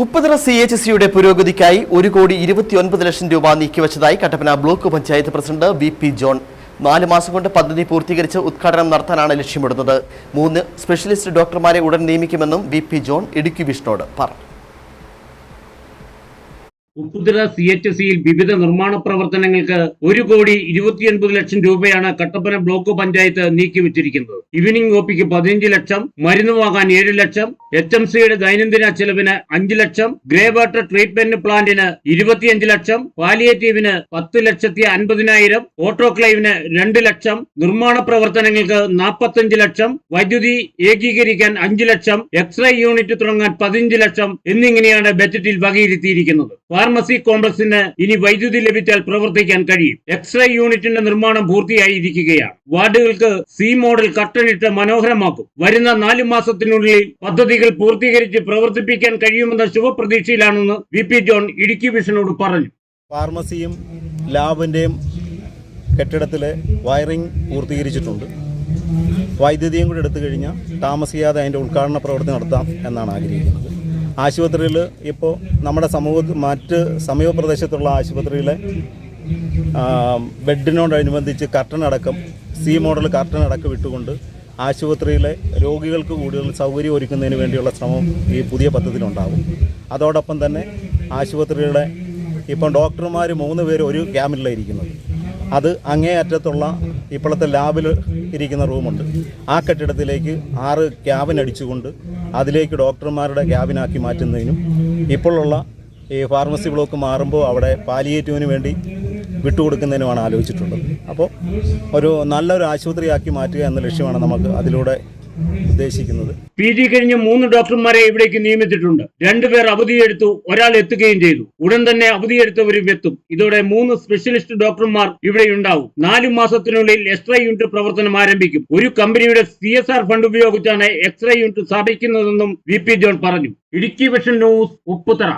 Upputhara C H സിയുടെ പുരോഗതിക്കായി ഒരു കോടി ഇരുപത്തിയൊൻപത് ലക്ഷം രൂപ നീക്കിവച്ചതായി Kattappana block panchayat president V P John. നാല് മാസം കൊണ്ട് പദ്ധതി പൂർത്തീകരിച്ച് ഉദ്ഘാടനം നടത്താനാണ് ലക്ഷ്യമിടുന്നത്. മൂന്ന് സ്പെഷ്യലിസ്റ്റ് ഡോക്ടർമാരെ ഉടൻ നിയമിക്കുമെന്നും വി പി ജോൺ ഇടുക്കി വിഷ്ണോട് പറഞ്ഞു. ഉപ്പുതിര സി എച്ച് സിയിൽ വിവിധ നിർമ്മാണ പ്രവർത്തനങ്ങൾക്ക് ഒരു കോടി ഇരുപത്തിയൊൻപത് ലക്ഷം രൂപയാണ് കട്ടപ്പന ബ്ലോക്ക് പഞ്ചായത്ത് നീക്കിവച്ചിരിക്കുന്നത്. ഈവനിംഗ് ഒപിക്ക് പതിനഞ്ച് ലക്ഷം മരുന്ന് വാങ്ങാൻ ഏഴ് ലക്ഷം എച്ച് എം സിയുടെ ദൈനംദിന ചെലവിന് അഞ്ച് ലക്ഷം ഗ്രേ വാട്ടർ ട്രീറ്റ്മെന്റ് പ്ലാന്റിന് ഇരുപത്തിയഞ്ച് ലക്ഷം പാലിയേറ്റീവിന് പത്ത് ലക്ഷത്തി അൻപതിനായിരം ഓട്ടോക്ലൈവിന് രണ്ട് ലക്ഷം നിർമ്മാണ പ്രവർത്തനങ്ങൾക്ക് നാൽപ്പത്തഞ്ച് ലക്ഷം വൈദ്യുതി ഏകീകരിക്കാൻ അഞ്ച് ലക്ഷം എക്സ്റേ യൂണിറ്റ് തുടങ്ങാൻ പതിനഞ്ച് ലക്ഷം എന്നിങ്ങനെയാണ് ബജറ്റിൽ വകയിരുത്തിയിരിക്കുന്നത്. ഫാർമസി കോംപ്ലക്സിന് ഇനി വൈദ്യുതി ലഭിച്ചാൽ പ്രവർത്തിക്കാൻ കഴിയും. എക്സ്റേ യൂണിറ്റിന്റെ നിർമ്മാണം പൂർത്തിയായിരിക്കുകയാണ്. വാർഡുകൾക്ക് സി മോഡൽ കട്ടണിട്ട് മനോഹരമാക്കും. വരുന്ന നാല് മാസത്തിനുള്ളിൽ പദ്ധതികൾ പൂർത്തീകരിച്ച് പ്രവർത്തിപ്പിക്കാൻ കഴിയുമെന്ന ശുഭപ്രതീക്ഷയിലാണെന്ന് വി പി ജോൺ ഇടുക്കി വിഷനോട് പറഞ്ഞു. ഫാർമസിയും ലാബിന്റെയും കെട്ടിടത്തിലെ വയറിംഗ് പൂർത്തീകരിച്ചിട്ടുണ്ട്. വൈദ്യുതിയും കൂടി എടുത്തു കഴിഞ്ഞാൽ താമസിയാതെ അതിന്റെ ഉദ്ഘാടന പ്രവർത്തനം നടത്താം എന്നാണ് ആഗ്രഹിക്കുന്നത്. ആശുപത്രിയിൽ ഇപ്പോൾ നമ്മുടെ സമൂഹത്തിൽ മറ്റ് സമീപ പ്രദേശത്തുള്ള ആശുപത്രിയിലെ ബെഡിനോടനുബന്ധിച്ച് കർട്ടൻ അടക്കം സി മോഡൽ കർട്ടൻ അടക്കം ഇട്ടുകൊണ്ട് ആശുപത്രിയിലെ രോഗികൾക്ക് കൂടുതൽ സൗകര്യം ഒരുക്കുന്നതിന് വേണ്ടിയുള്ള ശ്രമം ഈ പുതിയ പദ്ധതിയിലുണ്ടാകും. അതോടൊപ്പം തന്നെ ആശുപത്രിയുടെ ഇപ്പം ഡോക്ടർമാർ മൂന്ന് പേര് ഒരു ക്യാമ്പിലായിരിക്കുന്നത് അത് അങ്ങേയറ്റത്തുള്ള ഇപ്പോഴത്തെ ലാബിൽ ഇരിക്കുന്ന റൂമുണ്ട്. ആ കെട്ടിടത്തിലേക്ക് ആറ് ക്യാബിൻ അടിച്ചുകൊണ്ട് അതിലേക്ക് ഡോക്ടർമാരുടെ ക്യാബിനാക്കി മാറ്റുന്നതിനും ഇപ്പോഴുള്ള ഈ ഫാർമസി ബ്ലോക്ക് മാറുമ്പോൾ അവിടെ പാലിയേറ്റീവിന് വേണ്ടി വിട്ടുകൊടുക്കുന്നതിനുമാണ് ആലോചിച്ചിട്ടുള്ളത്. അപ്പോൾ ഒരു നല്ലൊരു ആശുപത്രിയാക്കി മാറ്റുക എന്ന ലക്ഷ്യമാണ് നമുക്ക് അതിലൂടെ ഉദ്ദേശിക്കുന്നത്. പി ജി കഴിഞ്ഞ് മൂന്ന് ഡോക്ടർമാരെ ഇവിടേക്ക് നിയമിച്ചിട്ടുണ്ട്. രണ്ടുപേർ അവധിയെടുത്തു ഒരാൾ എത്തുകയും ചെയ്തു. ഉടൻ തന്നെ അവധിയെടുത്തവരും എത്തും. ഇതോടെ മൂന്ന് സ്പെഷ്യലിസ്റ്റ് ഡോക്ടർമാർ ഇവിടെ ഉണ്ടാവും നാലു മാസത്തിനുള്ളിൽ എക്സ്റേ യൂണിറ്റ് പ്രവർത്തനം ആരംഭിക്കും. ഒരു കമ്പനിയുടെ സി എസ് ആർ ഫണ്ട് ഉപയോഗിച്ചാണ് എക്സ്റേ യൂണിറ്റ് സ്ഥാപിക്കുന്നതെന്നും വി പി ജോൺ പറഞ്ഞു. Idukki vision news Upputhara.